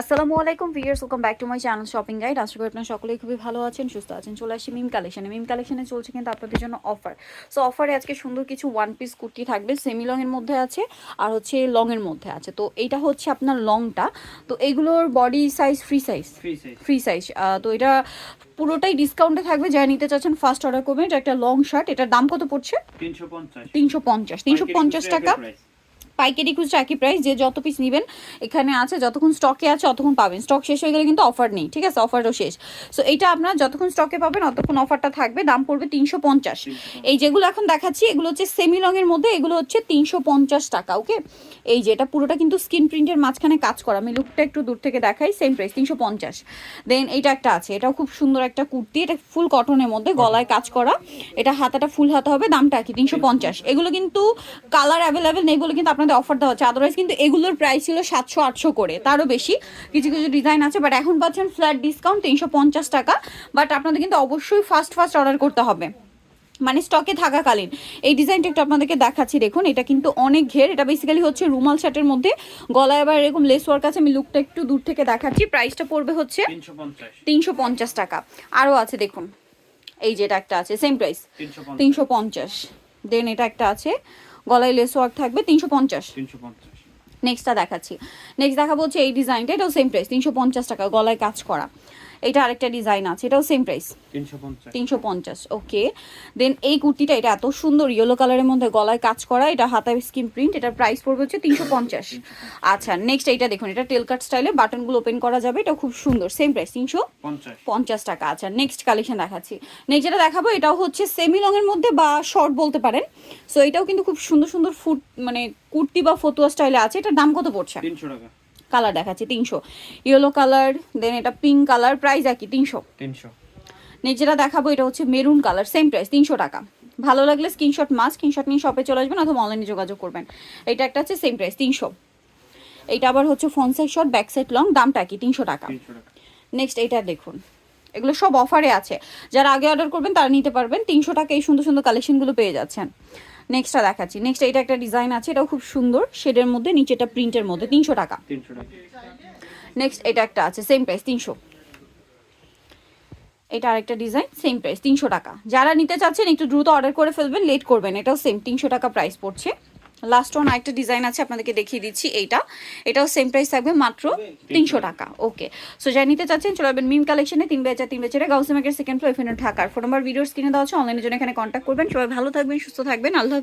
আসসালামু আলাইকুম viewers welcome back to my channel shopping guide আশা করি আপনারা সকলেই খুবই ভালো আছেন সুস্থ আছেন। চলে আসি মিম কালেকশনে। মিম কালেকশনে চলছে কিন্তু আপনাদের জন্য অফার সো অফারে আজকে সুন্দর কিছু ওয়ান পিস কুর্তি থাকবে সেমি লং এর মধ্যে আছে আর হচ্ছে লং এর মধ্যে আছে। তো এইটা হচ্ছে আপনার লংটা তো এইগুলোর body size free size free size free size তো এটা পুরোটাই ডিসকাউন্টে থাকবে। যারা নিতে চাচ্ছেন ফার্স্ট অর্ডার করবেন। এটা একটা লং শার্ট এটার দাম কত পড়ছে? তিনশো পঞ্চাশ। তিনশো পঞ্চাশ। তিনশো পঞ্চাশ টাকা। পাইকারি খুচরা একই প্রাইস যে যত পিস নেবেন এখানে আছে, যতক্ষণ স্টকে আছে, ততক্ষণ পাবেন। স্টক শেষ হয়ে গেলে কিন্তু অফার নেই, ঠিক আছে? অফারও শেষ। সো এইটা আপনার যতক্ষণ স্টকে পাবেন ততক্ষণ অফারটা থাকবে। দাম পড়বে তিনশো পঞ্চাশ। এই যেগুলো এখন দেখাচ্ছি, এগুলো হচ্ছে সেমি লংয়ের মধ্যে, এগুলো হচ্ছে তিনশো পঞ্চাশ টাকা ওকে এই যে এটা পুরোটা কিন্তু স্কিন প্রিন্টের মাঝখানে কাজ করা। আমি লুকটা একটু দূর থেকে দেখাই সেম প্রাইস তিনশো পঞ্চাশ। দেন এইটা একটা আছে, এটাও খুব সুন্দর একটা কুর্তি, এটা ফুল কটনের মধ্যে, গলায় কাজ করা। এটা হাতাটা ফুল হাতা হবে, দামটা কি তিনশো পঞ্চাশ। এগুলো কিন্তু কালার অ্যাভেলেবেল নেই বলে কিন্তু আপনাদের অফার দেওয়া হচ্ছে। আদারওয়াইজ কিন্তু এগুলোর প্রাইস ছিল সাতশো আটশো করে। তারও বেশি। কিছু কিছু ডিজাইন আছে বাট এখন পাচ্ছেন ফ্ল্যাট ডিসকাউন্ট তিনশো পঞ্চাশ টাকা। বাট আপনাদের কিন্তু অবশ্যই ফার্স্ট ফার্স্ট অর্ডার করতে হবে। মানে স্টকে থাকাকালীন। এই ডিজাইনটা একটু আপনাদেরকে দেখাচ্ছি দেখুন। এটা কিন্তু অনেক ঘের। এটা বেসিক্যালি হচ্ছে রুমাল শার্টের মধ্যে। গলায় আবার এরকম লেস ওয়ার্ক আছে। আমি লুকটা একটু দূর থেকে দেখাচ্ছি। প্রাইসটা পড়বে হচ্ছে তিনশো পঞ্চাশ। টাকা। আরও আছে দেখুন। এই যে এটা একটা আছে সেম প্রাইস তিনশো পঞ্চাশ। দেন এটা একটা আছে। গলায় লেস ওয়ার্ক থাকবে তিনশো পঞ্চাশ। তিনশো পঞ্চাশ। নেক্সটটা দেখাচ্ছি। নেক্সট দেখাবো হচ্ছে এই ডিজাইনটা এটাও সেম প্রাইস তিনশো পঞ্চাশ টাকা গলায় কাজ করা। এটা আরেকটা ডিজাইন আছে এটাও সেম প্রাইস তিনশো পঞ্চাশ। ওকে দেন এই কুর্তিটা এটা এত সুন্দর ইয়েলো কালারের মধ্যে গলায় কাজ করা এটা হাতায় স্কিন প্রিন্ট এটার প্রাইস পড়বে হচ্ছে তিনশো পঞ্চাশ। আচ্ছা নেক্সট এইটা দেখুন এটা টেল কাট স্টাইলে বাটনগুলো ওপেন করা যাবে এটা খুব সুন্দর সেম প্রাইস তিনশো পঞ্চাশ। পঞ্চাশ টাকা। আচ্ছা নেক্সট কালেকশন দেখাচ্ছি। নেক্সট যেটা দেখাবো এটাও হচ্ছে সেমি লংয়ের মধ্যে বা শর্ট বলতে পারেন। সো এটাও কিন্তু খুব সুন্দর সুন্দর ফুট মানে কুর্তি বা ফতুয়া স্টাইলে আছে এটার দাম কত পড়ছে? তিনশো টাকা। কালার দেখাচ্ছি তিনশো। ইয়েলো কালার দেন এটা পিঙ্ক কালার প্রাইস একই তিনশো। তিনশো। যেটা দেখাবো এটা হচ্ছে মেরুন কালার সেম প্রাইস তিনশো টাকা। ভালো লাগলে স্ক্রিনশট মাস স্ক্রিনশট নিয়ে শপে চলে আসবেন অথবা অনলাইনে যোগাযোগ করবেন। এটা একটা হচ্ছে সেম প্রাইস তিনশো। এইটা আবার হচ্ছে front side short back side long দামটা কি তিনশো টাকা। নেক্সট এটা দেখুন এগুলো সব অফারে আছে। যারা আগে অর্ডার করবেন তারা নিতে পারবেন। তিনশো টাকা এই সুন্দর সুন্দর কালেকশনগুলো পেয়ে যাচ্ছেন। নেক্সটটা দেখাচ্ছি। নেক্সট এটা একটা ডিজাইন আছে এটাও খুব সুন্দর। শেডের মধ্যে নিচেটা প্রিন্টের মধ্যে তিনশো টাকা। নেক্সট এটা একটা আছে সেম প্রাইস তিনশো। এটা আরেকটা ডিজাইন সেম প্রাইস তিনশো টাকা। যারা নিতে চাচ্ছেন একটু দ্রুত অর্ডার করে ফেলবেন লেট করবেন এটাও সেম তিনশো টাকা প্রাইস পড়ছে। লাস্ট ওয়ান আরেকটা ডিজাইন আছে, আপনাদেরকে দেখিয়ে দিচ্ছি এইটা। এটাও সেম প্রাইস থাকবে মাত্র তিনশো টাকা। ওকে সো যাই নিতে চাচ্ছেন, চলে যাবেন মিম কালেকশনে তিন বেচা তিন বেচারে গাউসি সেকেন্ড ফ্লোর এফেন ঢাকার। ফোন নাম্বার ভিডিওস কিনে দেওয়া আছে অনলাইনের জন্য এখানে কন্ট্যাক্ট করবেন। সবাই ভালো থাকবেন, সুস্থ থাকবেন। আল্লাহ